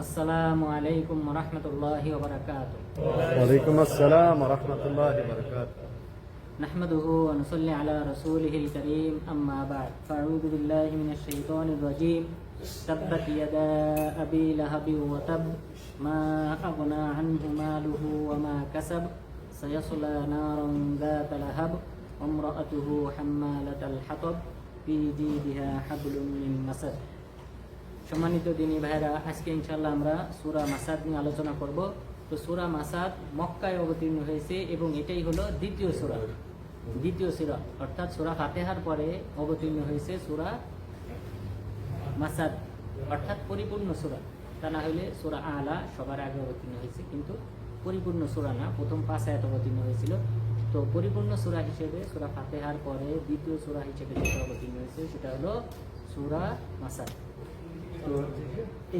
السلام عليكم ورحمة الله وبركاته. وعليكم السلام ورحمة الله وبركاته. نحمده ونصلي على رسوله الكريم أما بعد. فأعوذ بالله من الشيطان الرجيم. تبت يدا أبي لهب وتب. ما أغنى عنه ماله وما كسب. سيصلى نارا ذات لهب. وامرأته حمالة الحطب. في جيدها حبل من مسد. সম্মানিত দিনী ভাইরা আজকে ইনশাল্লাহ আমরা সুরা মাসাদ নিয়ে আলোচনা করব। তো সুরা মাসাদ মক্কায় অবতীর্ণ হয়েছে এবং এটাই হলো দ্বিতীয় সুরা। দ্বিতীয় সুরা, অর্থাৎ সুরা ফাতেহার পরে অবতীর্ণ হয়েছে সুরা মাসাদ, অর্থাৎ পরিপূর্ণ সুরা। তা না হলে সুরা আলা সবার আগে অবতীর্ণ হয়েছে, কিন্তু পরিপূর্ণ সুরা না, প্রথম পাঁচ আয়াত অবতীর্ণ হয়েছিল। তো পরিপূর্ণ সুরা হিসেবে সুরা ফাতেহার পরে দ্বিতীয় সুরা হিসেবে যেটা অবতীর্ণ হয়েছে সেটা হলো সুরা মাসাদ। তো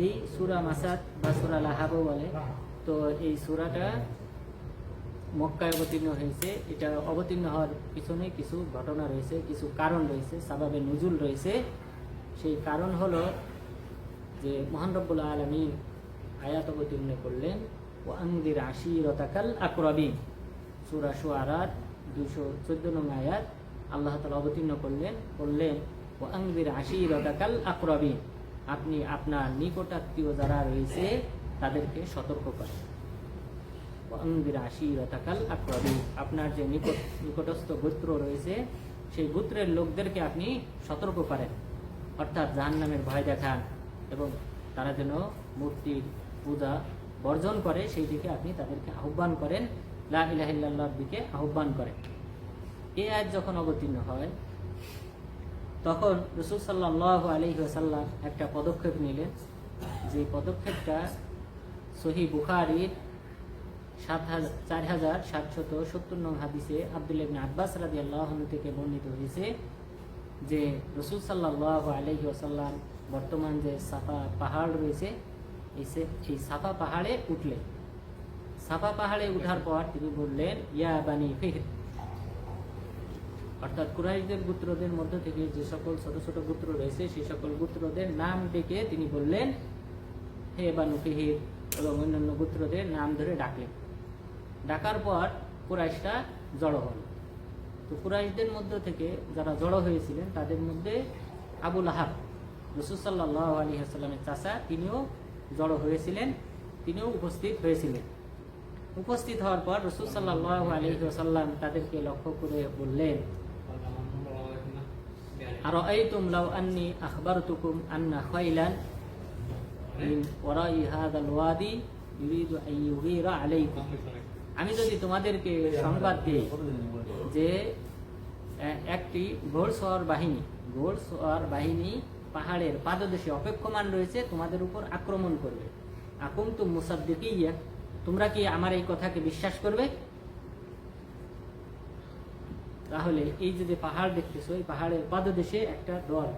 এই সুরা মাসাদ বা সুরা লাহাবও বলে, তো এই সুরাটা মক্কায় অবতীর্ণ হয়েছে। এটা অবতীর্ণ হওয়ার পিছনে কিছু ঘটনা রয়েছে, কিছু কারণ রয়েছে, সাবাবে নজুল রয়েছে। সেই কারণ হলো যে মহান রব্বুল আলমী আয়াত অবতীর্ণ করলেন ও আঙ্গির আশি রতাকাল আকরবিন সুরা সুয়ারাত দুশো চোদ্দ নং আয়াত, আল্লাহ তালা অবতীর্ণ করলেন, বললেন ও আঙ্গির আশি রতাকাল আকরবিন আপনি আপনার নিকটাত্মীয় যারা রয়েছে, তাদেরকে সতর্ক করেন। আপনার যে নিকট, নিকটস্থ গোত্র রয়েছে, সেই গোত্রের লোকদেরকে আপনি সতর্ক করেন। অর্থাৎ জাহান নামের ভয় দেখান এবং তারা যেন মূর্তির পূজা বর্জন করে, সেই দিকে আপনি তাদেরকে আহ্বান করেন। লা ইলাহিল্লাহর দিকে আহ্বান করেন। এ আয়াত যখন অবতীর্ণ হয় তখন রসুল সাল্লাহ আলহি আসাল্লাম একটা পদক্ষেপ নিলেন যে পদক্ষেপটা সহি বুখারির সাত হাজার চার হাজার সাতশত সত্তর নং হাদিসে আবদুল্লাহ ইবনে আব্বাস রাজি আল্লাহ থেকে বর্ণিত হয়েছে যে রসুল সাল্লাহ আলহি আসাল্লাম বর্তমান যে সাফা পাহাড় রয়েছে এই সাফা পাহাড়ে উঠলেন। সাফা পাহাড়ে উঠার পর তিনি বললেন, ইয়া বানি ফিহর। অর্থাৎ কুরাইশদের গোত্রদের মধ্য থেকে যে সকল ছোট ছোট গোত্র রয়েছে, সেই সকল গোত্রদের নাম ডেকে তিনি বললেন, হে বানু ফিহির, এবং অন্যান্য গোত্রদের নাম ধরে ডাকলেন। ডাকার পর কুরাইশটা জড়ো হল। তো কুরাইশদের মধ্য থেকে যারা জড়ো হয়েছিলেন, তাদের মধ্যে আবুল আহাব রসুসাল্লাহ আলী হাসাল্লামের চাচা, তিনিও জড়ো হয়েছিলেন, তিনিও উপস্থিত হয়েছিলেন। উপস্থিত হওয়ার পর রসুল সাল্লাহ আলী তাদেরকে লক্ষ্য করে বললেন আর এই তুমলাও আন্নি আখবর তুকুম আন্না হাদাল ওয়াদি ইউরিদু আন আলাইকুম আমি যদি তোমাদেরকে সংবাদ দিই যে একটি ঘোড়সওয়ার বাহিনী ঘোড়সওয়ার বাহিনী পাহাড়ের পাদদেশে অপেক্ষমান রয়েছে, তোমাদের উপর আক্রমণ করবে। আকুম তুম মুসাদ্দিকিয়া তোমরা কি আমার এই কথাকে বিশ্বাস করবে? তাহলে এই যে পাহাড় দেখতেছো, এই পাহাড়ের পাদদেশে একটা দল,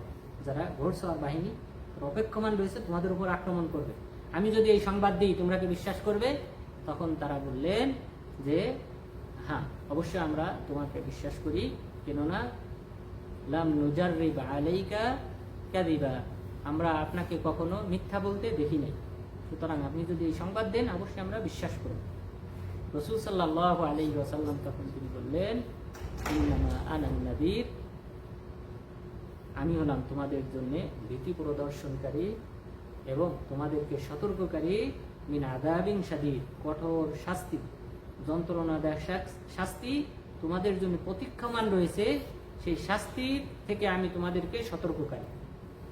যারা ঘোড়সওয়ার বাহিনী অপেক্ষমান রয়েছে, তোমাদের উপর আক্রমণ করবে। আমি যদি এই সংবাদ দিই, তোমরা কি বিশ্বাস করবে? তখন তারা বললেন যে হ্যাঁ অবশ্যই আমরা তোমাকে বিশ্বাস করি। কেননা, লাম নুজারিব আলাইকা কাদিবা আমরা আপনাকে কখনো মিথ্যা বলতে দেখি নাই। সুতরাং আপনি যদি এই সংবাদ দেন, অবশ্যই আমরা বিশ্বাস করব। রসুল সাল্লাহ আলী ওসাল্লাম তখন তিনি বললেন আমি হলাম তোমাদের জন্য ভীতি প্রদর্শনকারী এবং তোমাদেরকে সতর্ককারী মিন আদাবিন সাদির কঠোর শাস্তি, যন্ত্রণাদায়ক শাস- শাস্তি তোমাদের জন্য প্রতীক্ষমান রয়েছে। সেই শাস্তি থেকে আমি তোমাদেরকে সতর্ককারী।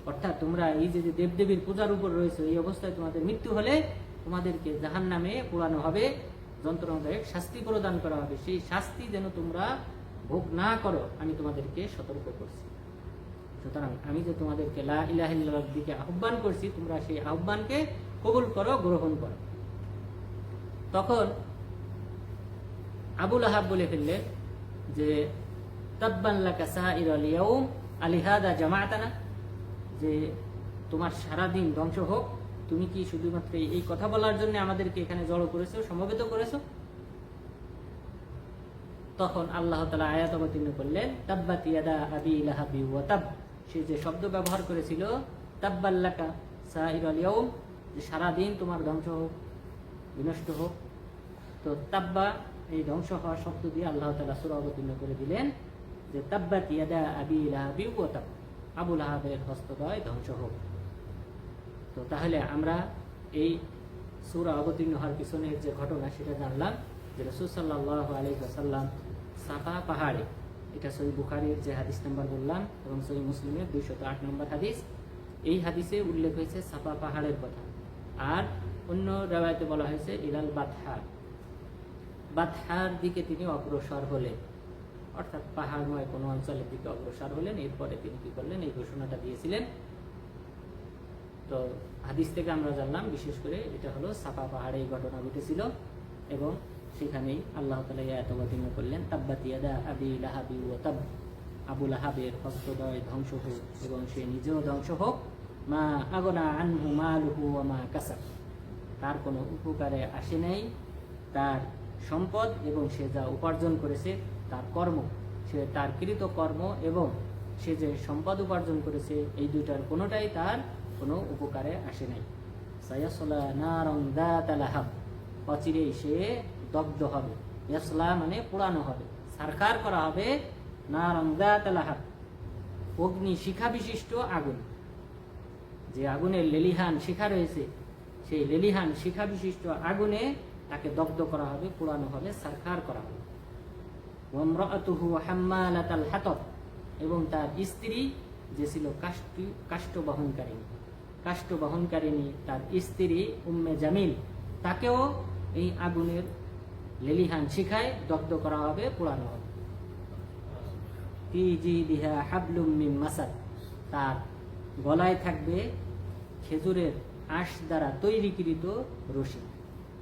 অর্থাৎ তোমরা এই যে দেবদেবীর পূজার উপর রয়েছে, এই অবস্থায় তোমাদের মৃত্যু হলে তোমাদেরকে জাহান নামে পোড়ানো হবে, যন্ত্রণাদায়ক শাস্তি প্রদান করা হবে। সেই শাস্তি যেন তোমরা ভোগ না করো, আমি তোমাদেরকে সতর্ক করছি। সুতরাং আমি যে তোমাদেরকে লা ইলাহিল্লাহর দিকে আহ্বান করছি, তোমরা সেই আহ্বানকে কবুল করো, গ্রহণ করো। তখন আবুল আহাব বলে ফেললেন যে আলিহাদা জামাতানা যে, তোমার সারাদিন ধ্বংস হোক, তুমি কি শুধুমাত্র এই কথা বলার জন্য আমাদেরকে এখানে জড়ো করেছ, সমবেত করেছ? তখন আল্লাহ তালা আয়াত অবতীর্ণ করলেন, তাব্বাত ইয়াদা আবি লাহাবি ওয়া তাব। সে যে শব্দ ব্যবহার করেছিল তাব্বাল্লাকা সাহির আলিয়াউম যে সারাদিন তোমার ধ্বংস হোক, বিনষ্ট হোক। তো তাব্বা, এই ধ্বংস হওয়ার শব্দ দিয়ে আল্লাহ তালা সুর অবতীর্ণ করে দিলেন, যে তাব্বাত ইয়াদা আবি লাহাবি ও তাব। আবু লাহাবের হস্তদয় ধ্বংস হোক। তো তাহলে আমরা এই সুরা অবতীর্ণ হওয়ার পিছনের যে ঘটনা, সেটা জানলাম যে রসুল সাল্লাহ আলী সাফা পাহাড়ে। এটা সই বুখারির যে হাদিস নাম্বার বললাম এবং সই মুসলিমের দুইশত আট নম্বর হাদিস। এই হাদিসে উল্লেখ হয়েছে সাফা পাহাড়ের কথা। আর অন্য রেওয়ায়তে বলা হয়েছে ইলাল বাদহার বাদহার দিকে তিনি অগ্রসর হলেন। অর্থাৎ পাহাড়ময় কোনো অঞ্চলের দিকে অগ্রসর হলেন। এরপরে তিনি কি করলেন? এই ঘোষণাটা দিয়েছিলেন। তো হাদিস থেকে আমরা জানলাম, বিশেষ করে এটা হলো সাফা পাহাড়ে এই ঘটনা ঘটেছিল এবং সেখানেই আল্লাহ তালা অবতীর্ণ করলেন তাব্বাতিয়াদা আবি লাহাবি ও তাব। আবু লাহাবের হস্তদয় ধ্বংস হোক এবং সে নিজেও ধ্বংস হোক। মা আগনা আনহু মালুহু ও মা কাসাব। তার কোনো উপকারে আসে নাই, তার সম্পদ এবং সে যা উপার্জন করেছে তার কর্ম। সে তার কৃত কর্ম এবং সে যে সম্পদ উপার্জন করেছে, এই দুইটার কোনোটাই তার কোনো উপকারে আসে নাই। সায়াসলা নারং দাতালাহাব অচিরেই সে দগ্ধ হবে। ইয়াসলা মানে পোড়ানো হবে। সারকার করা হবে নারং দাতালাহাব অগ্নি শিখা বিশিষ্ট আগুন। যে আগুনের লেলিহান শিখা রয়েছে, সেই লেলিহান শিখা বিশিষ্ট আগুনে তাকে দগ্ধ করা হবে পোড়ানো হবে সারকার করা হবে। হাতব। এবং তার স্ত্রী, যে ছিল কাষ্ট কাষ্ঠ বহনকারিণী কাষ্ঠ বহনকারিণী তার স্ত্রী উম্মে জামিল। তাকেও এই আগুনের লেলিহান শিখায়, দগ্ধ করা হবে, পোড়ানো হবে। তার গলায় থাকবে খেজুরের আঁশ দ্বারা তৈরিকৃত রশি।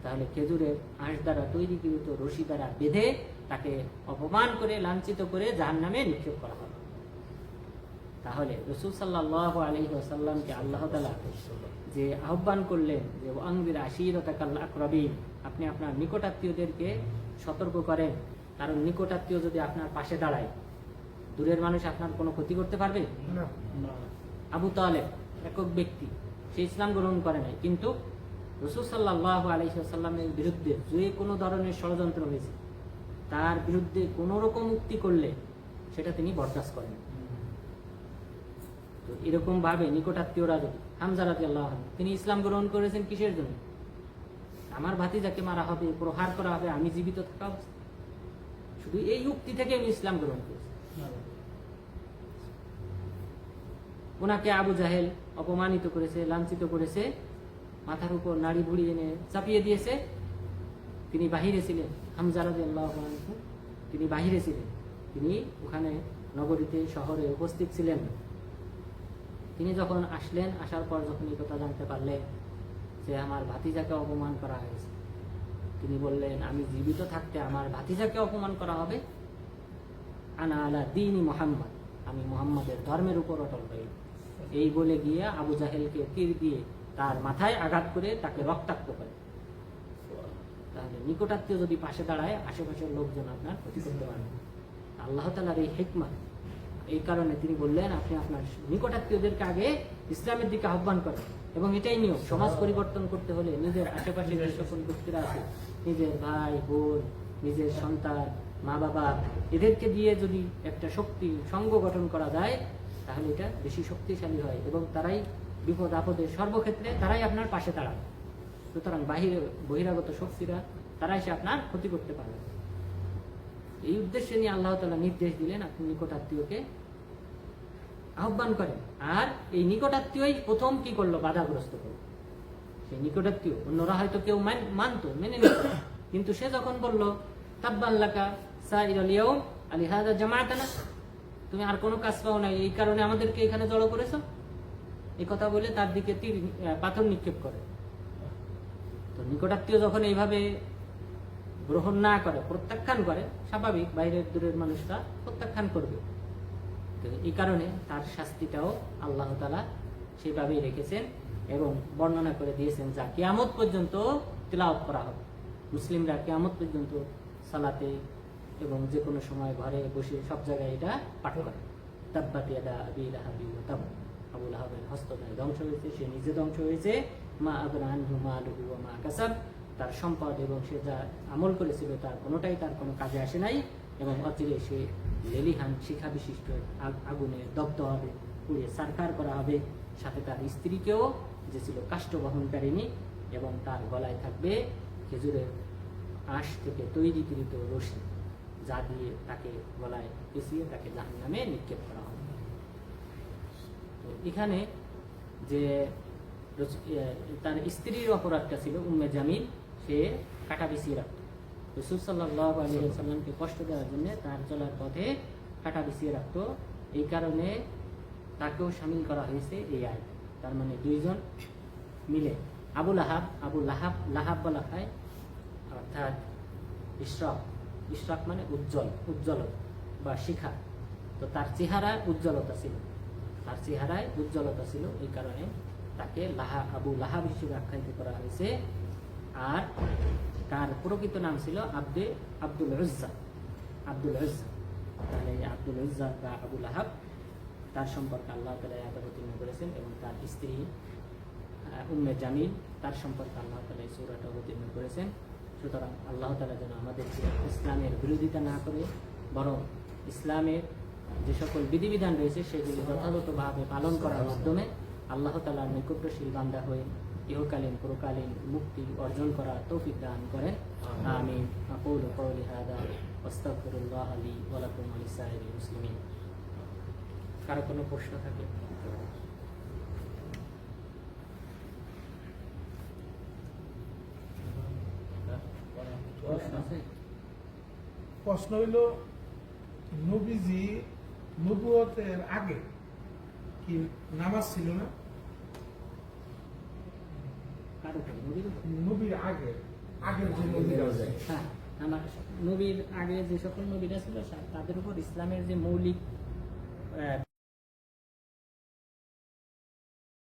তাহলে খেজুরের আঁশ দ্বারা তৈরিকৃত রশি দ্বারা বেঁধে তাকে অপমান করে, লাঞ্ছিত করে জাহান নামে নিক্ষেপ করা হবে। তাহলে রসুল সাল্লাহ আলী সাল্লামকে আল্লাহ তালা যে আহ্বান করলেন যে আঙ্গির আশিরতাকাল আকরবিন আপনি আপনার নিকটাত্মীয়দেরকে সতর্ক করেন। কারণ নিকটাত্মীয় যদি আপনার পাশে দাঁড়ায় দূরের মানুষ আপনার কোনো ক্ষতি করতে পারবে? আবু তালেব একক ব্যক্তি সে ইসলাম গ্রহণ করে নাই। কিন্তু রসুল সাল্লাহ আলাইসাল্লামের বিরুদ্ধে যে কোনো ধরনের ষড়যন্ত্র হয়েছে তার বিরুদ্ধে কোনো রকম মুক্তি করলে সেটা তিনি বরদাস্ত করেন। তো এরকম ভাবে নিকটাত্মীয়রা যদি, হামজা রাজি আল্লাহ তিনি ইসলাম গ্রহণ করেছেন কিসের জন্য আমার ভাতিজাকে মারা হবে, প্রহার করা হবে, আমি জীবিত থাকা। শুধু এই উক্তি থেকে আমি ইসলাম গ্রহণ করেছি ওনাকে আবু জাহেল অপমানিত করেছে, লাঞ্ছিত করেছে, মাথার উপর নাড়ি ভুড়ি এনে চাপিয়ে দিয়েছে তিনি বাহিরে ছিলেন হামজারাদ তিনি বাহিরে ছিলেন তিনি ওখানে নগরীতে, শহরে উপস্থিত ছিলেন না। তিনি যখন আসলেন, আসার পর যখন এই কথা জানতে পারলেন যে আমার ভাতিজাকে অপমান করা হয়েছে, তিনি বললেন, আমি জীবিত থাকতে আমার ভাতিজাকে অপমান করা হবে? আনা আলা দিনী মোহাম্মদ। আমি মোহাম্মদের ধর্মের উপর অটল রইল এই বলে গিয়ে আবু জাহেলকে তীর দিয়ে তার মাথায় আঘাত করে তাকে রক্তাক্ত করে। তাহলে নিকটাত্মীয় যদি পাশে দাঁড়ায়, আশেপাশের লোকজন আপনার ক্ষতি করতে পারবে। আল্লাহ তালার এই হেকমা এই কারণে তিনি বললেন, আপনি আপনার নিকটাত্মীয়দেরকে আগে ইসলামের দিকে আহ্বান করেন। এবং এটাই নিয়ম, সমাজ পরিবর্তন করতে হলে নিজের আশেপাশে যে সকল ব্যক্তিরা আছে, নিজের ভাই, বোন, নিজের সন্তান, মা বাবা, এদেরকে দিয়ে যদি একটা শক্তি, সঙ্গ গঠন করা যায়, তাহলে এটা বেশি শক্তিশালী হয় এবং তারাই বিপদ আপদে সর্বক্ষেত্রে তারাই আপনার পাশে দাঁড়ায় সুতরাং বাহিরে, বহিরাগত শক্তিরা, তারাই সে আপনার ক্ষতি করতে পারবে। এই উদ্দেশ্যে নিয়ে আল্লাহ তালা নির্দেশ দিলেন, আপনি নিকটাত্মীয়কে আহ্বান করেন, আর এই নিকটাত্মীয়ই প্রথম কি করল বাধাগ্রস্ত করল সেই নিকটাত্মীয়, অন্যরা হয়তো কেউ মান- মানতো, মেনে নিত। কিন্তু সে যখন বলল তাব্বাল্লাকা সাইরুল ইয়াউম আলি হাযা জামাআতানা, তুমি আর কোনো কাজ পাও না এই কারণে আমাদেরকে এখানে জড়ো করেছ? এই কথা বলে তার দিকে তীর পাথর নিক্ষেপ করে। তো নিকটাত্মীয় যখন এইভাবে গ্রহণ না করে, প্রত্যাখ্যান করে, স্বাভাবিক, বাইরের দূরের মানুষরা প্রত্যাখ্যান করবে। তো এই কারণে তার শাস্তিটাও আল্লাহ তালা সেভাবেই রেখেছেন এবং বর্ণনা করে দিয়েছেন যা কেয়ামত পর্যন্ত তেলাওয়াত করা হবে। মুসলিমরা কেয়ামত পর্যন্ত সালাতে এবং যে কোনো সময় ঘরে বসে সব জায়গায় এটা পাঠ করে। আবুল ধ্বংস হয়েছে, সে নিজে ধ্বংস হয়েছে। মা আবরান মা তার সম্পদ এবং সে যা আমল করেছিল তার কোনোটাই তার কোনো কাজে আসে নাই এবং অচিরে সে লেলিহান শিখা বিশিষ্ট আগ- আগুনে দগ্ধ হবে পুড়িয়ে সারকার করা হবে। সাথে তার স্ত্রীকেও, যে ছিল কাষ্ঠ বহনকারিণী এবং তার গলায় থাকবে খেজুরের আঁশ থেকে তৈরিকৃত রশি, যা দিয়ে তাকে গলায় পেঁচিয়ে তাকে জাহান নামে নিক্ষেপ করা হবে। এখানে যে তার স্ত্রীর অপরাধটা ছিল উম্মে জামিল, সে কাটা বিছিয়ে রাখত। রসুল সাল্লাহ আলী কষ্ট দেওয়ার জন্য তার চলার পথে কাটা বিছিয়ে রাখতো। এই কারণে তাকেও সামিল করা হয়েছে এই আয় তার মানে দুইজন মিলে আবু লাহাব আবু লাহাব লাহাব বলা হয়, অর্থাৎ ইশরাক। ইশরাক মানে উজ্জ্বল উজ্জ্বল বা শিখা। তো তার চেহারায় উজ্জ্বলতা ছিল। তার চেহারায় উজ্জ্বলতা ছিল। এই কারণে তাকে লাহা, আবু লাহাব হিসেবে আখ্যায়িত করা হয়েছে। আর তার প্রকৃত নাম ছিল আব্দে আব্দুল উজ্জা। আব্দুল উজ্জা। তাহলে আব্দুল উজ্জা বা আবু লাহাব তার সম্পর্কে আল্লাহ তালা আয়াত অবতীর্ণ করেছেন এবং তার স্ত্রী উম্মে জামিল, তার সম্পর্কে আল্লাহ তালা এই সৌরাটা অবতীর্ণ করেছেন। সুতরাং আল্লাহ তালা যেন আমাদেরকে ইসলামের বিরোধিতা না করে, বরং ইসলামের যে সকল বিধিবিধান রয়েছে, সেগুলি যথাযথভাবে পালন করার মাধ্যমে আল্লাহ তালার নৈকট্যশীল বান্দা হয়ে ইহকালীন পরকালীন মুক্তি অর্জন করার তৌফিক দান করেন। আমিন। আকুল কওলি হাদা ওয়াস্তাগফিরুল্লাহ লি ওয়া লাকুম ওয়া লিসাইরিল মুসলিমিন। কারও কোনো প্রশ্ন থাকলে প্রশ্ন আছে? প্রশ্ন হইল নবীজি নবুয়তের আগে কি নামাজ ছিল না? নবীর আগে যে হ্যাঁ যে সকল নবীরা ছিল তাদের উপর ইসলামের যে মৌলিক